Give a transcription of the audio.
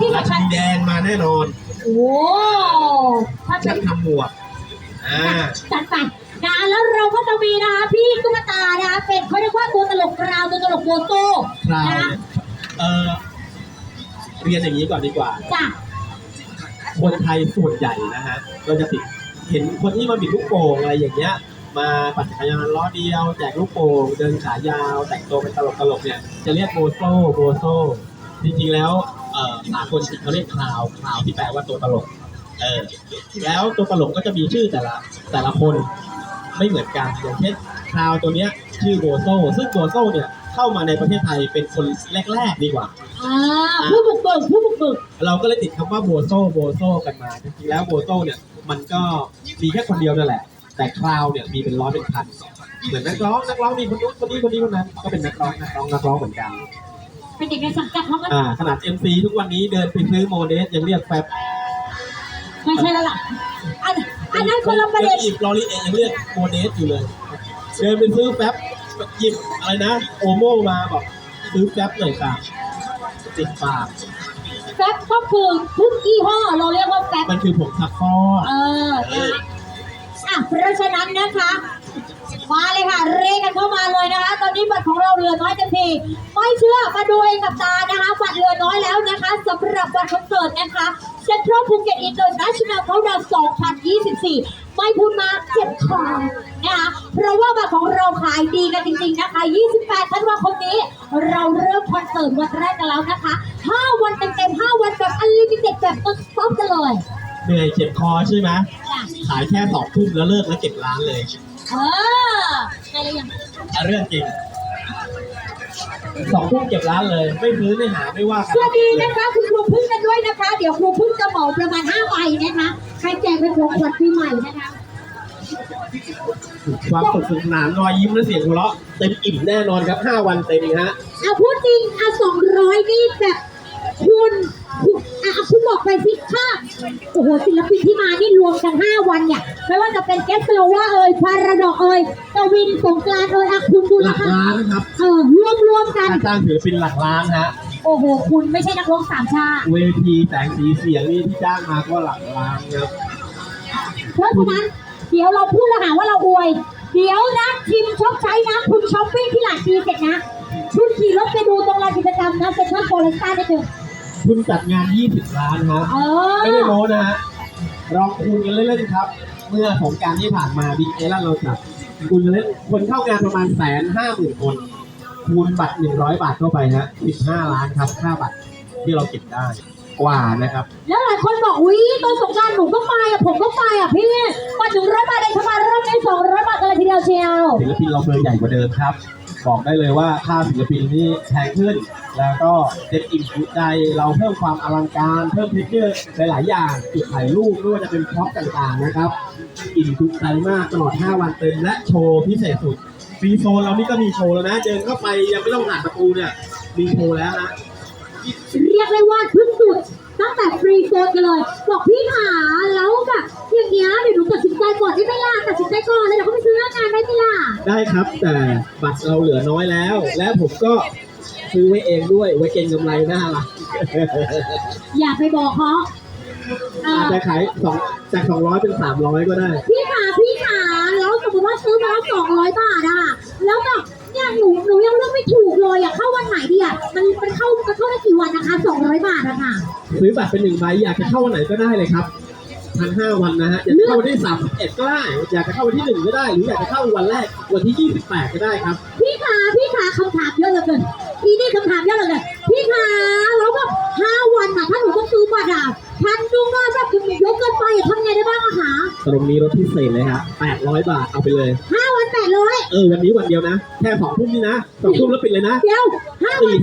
ที่ราสำคัชิญนีแดงมาแน่นอนโอ้ถ้าเป็ช่านงทำหมวกอ่าจัดไปนะแล้วเราก็จะมีนะคะพี่ตุ๊กตานะคะเป็นเขาเรียกว่าตัวตลกกราวตัวตลกโบโต้คราวนะเนี่ยเออเรียนอย่างนี้ก่อนดีกว่า จ้ะคนไทยส่วนใหญ่นะฮะเราจะติดเห็นคนที่มาบิดลูกโป่งอะไรอย่างเงี้ย มาปั่นจักรยานล้อเดียวแจกลูกโป่งเดินขายาวแต่งตัวเป็นตลกตลกๆเนี่ยจะเรียกโบโซโบโซจริงๆแล้ว เอ่อสากลเขาเรียกคลาวคลาวที่แปลว่าตัวตลก เออ แล้วตัวตลกก็จะมีชื่อแต่ละแต่ละคนไม่เหมือนกัน อย่างเช่นคลาวตัวเนี้ยชื่อโบโซซึ่งโบโซเนี่ยเข้ามาในประเทศไทยเป็นคนแรกๆดีกว่า อ่าผู้บุกเบิกผู้บุกเบิกเราก็เลยติดคำว่าโบโซโบโซกันมาจริงๆแล้วโบโซเนี่ยมันก็มีแค่คนเดียวนั่นแหละ แต่คราวเนี่ยมีเป็นร้อยเป็นพันเหมือนนักร้องนักร้องมีคนนู้นคนนี้คนนี้คนนั้นก็เป็นนักร้องนักร้องนักร้องเหมือนกัน เป็นเด็กในสังกัดเขาก็อ่าขนาด MC ทุกวันนี้เดินไปซื้อโมเดสยังเรียกแฟบไม่ใช่แล้วล่ะอันอันนั้นคนละประเด็น หยิบลอรีเองยังเรียกโมเดสอยู่เลย เดินไปซื้อแฟบหยิบอะไรนะ โอโมมาบอกซื้อแฟบหน่อยค่ะติดปาก แฟบก็คือทุกยี่ห้อเราเรียกว่าแฟบมันคือผงซักฟอกเออนะคะอะเพราะฉะนั้นนะคะ มาเลยค่ะ เร่กันเข้ามาเลยนะคะตอ นนี้บัตรของเราเหลือน้อยเต็มทีไม่เชื่อมาดูเองกับตานะคะบัตรเหลือน้อยแล้วนะคะสำหรับวันคอนเสิร์ตนะคะเซ็นทรัลภูเก็ตอินเตอร์เนชั่นแนลเขาดาว2024 ไม่พูดมากเจ็บคอนะคะเพราะว่าบัตรของเราขายดีกันจริงๆนะคะ 28ธันวาคมนี้ เราเริ่มคอนเสิร์ตวันแรกกันแล้วนะคะ 5 วันเต็มๆ5วันแบบอันลิมิเต็ดแบบต้นสต็อปกันเลยเหนื่อยเจ็บคอใช่ไหมจ้ะขายแค่สองทุ่มแล้วเลิกแล้วเก็บร้านเลย เออใช่เลยยังอะเรื่องจริง สองทุ่มเก็บร้านเลย ไม่ซื้อไม่หาไม่ว่ากัสวัสดีนะคะคุณครูพึ่งกันด้วยนะคะ เดี๋ยวครูพึ่งจะเหมาประมาณ5ใบนะคะ ใครแจกเป็นของขวัญปีใหม่นะคะความสุขสนานรอยยิ้มและเสียงหัวเราะเต็มอิ่มแน่นอนครับห้าวันเต็มฮะอะพูดจริงอะสองร้อยนี่แบบคุณคุณอะอะคุณบอกไปสิค่าโอ้โหศิลปินที่มานี่รวมกันห้าวันเนี่ยไม่ว่าจะเป็นแกสโซว่าเอ่ยพาราดอกเอ่ ยกวินสงกรานต์เอ่ยอะคุณดูหลันะกคะล้านครับเออรวมรวมๆกันค่าจ้างศิลปินหลักล้านฮะ โอ้โห คุณไม่ใช่นักร้องสามชาติ เวทีแสงสีเสียงนี่ที่จ้างมาก็หลักล้านครับ เพราะฉะนั้นเดี๋ยวเราพูดแล้วหาว่าเราอวย เดี๋ยวนะชิมช็อปใช้นะ คุณช้อปปิ้งที่หลานทีเสร็จนะ คุณขี่รถไปดูตรงลานกิจกรรมนะเซ็นทรัลโฟลสตาได้เจอคุณจัดงาน 20 ล้านฮะ เอไม่ได้อ โม้นะฮะลองคูณกันเล่นๆครับ เมื่อสงกรารที่ผ่านมาบิ๊กเอล่าเราจัด คุณเล่นคนเข้างานประมาณแสนห้าหมื่นคนคูณบัตรหนึ่งร้อยบาทเข้าไปฮะสิบห้าล้านครับค่าบัตรที่เราเก็บได้กว่านะครับ แล้วหลายคนบอกอุ้ยตอนสงกรารหนูก็ไปอะผมก็ไปอะพี่มาถึงร้อยบาทเองทำไมรอบนี้สองร้อยบาทกันเลยทีเดียวเชียว ศิลปินเราเบอร์ใหญ่กว่าเดิมครับ บอกได้เลยว่าค่าศิลปินนี่แพงขึ้น แล้วก็เต็มอิ่มจุใจเราเพิ่มความอลังการ เพิ่มเทคเจอร์หลาย ๆ อย่างจุดถ่ายรูปไม่ว่าจะเป็นพร็อพต่าง ๆ นะครับ อิ่มจุใจมากตลอด 5 วันเต็มและโชว์พิเศษสุดฟรีโซนเรานี่ก็มีโชว์แล้วนะ เดินเข้าไปยังไม่ต้องผ่านประตูเนี่ย มีโชว์แล้วนะเรียกได้ว่าทุกสุดตั้งแต่ฟรีโซนกันเลย บอกพี่ขาแล้วแบบอย่างเงี้ยเดี๋ยวหนูตัดสินใจก่อนได้ไหมล่ะตัดสินใจก่อนแล้วเดี๋ยวเขาไปซื้องานได้ไหมล่ะได้ครับ แต่บัตรเราเหลือน้อยแล้ว และผมก็ซื้อไว้เองด้วยไว้เก็งกำไรหน้าละอย่าไปบอกเขาเออา จอจะขายสองจากสองร้อยเป็นสามร้อยก็ได้ พี่ขาพี่ขาแล้วสมมติว่าซื้อมาแล้วสองร้อยบาทอะแล้วแบบเนี่ยหนูหนูยังเลือกไม่ถูกเลยอะเข้าวันไหนดีอะมันมันเข้ามันเข้าได้กี่วันนะคะสองร้อยบาทอะค่ะ ซื้อบัตรเป็นหนึ่งใบอยากจะเข้าวันไหนก็ได้เลยครับพันห้าวันนะฮะอยากจะเข้าวันที่สามสิบเอ็ดก็ได้อยากจะเข้าวันที่หนึ่งก็ได้ หรืออยากจะเข้าวันแรกวันที่ยี่สิบแปดก็ได้ครับ พี่ขาพี่ขาคำถาม ตรงนี้รถพิเศษเลยฮะแปดร้อยบาทเอาไปเลย ห้าวันแปดร้อยเออวันนี้วันเดียวนะ แค่สองทุ่มนี่นะสองทุ่มแล้วปิดเลยนะ เดี๋ยวห้าวัน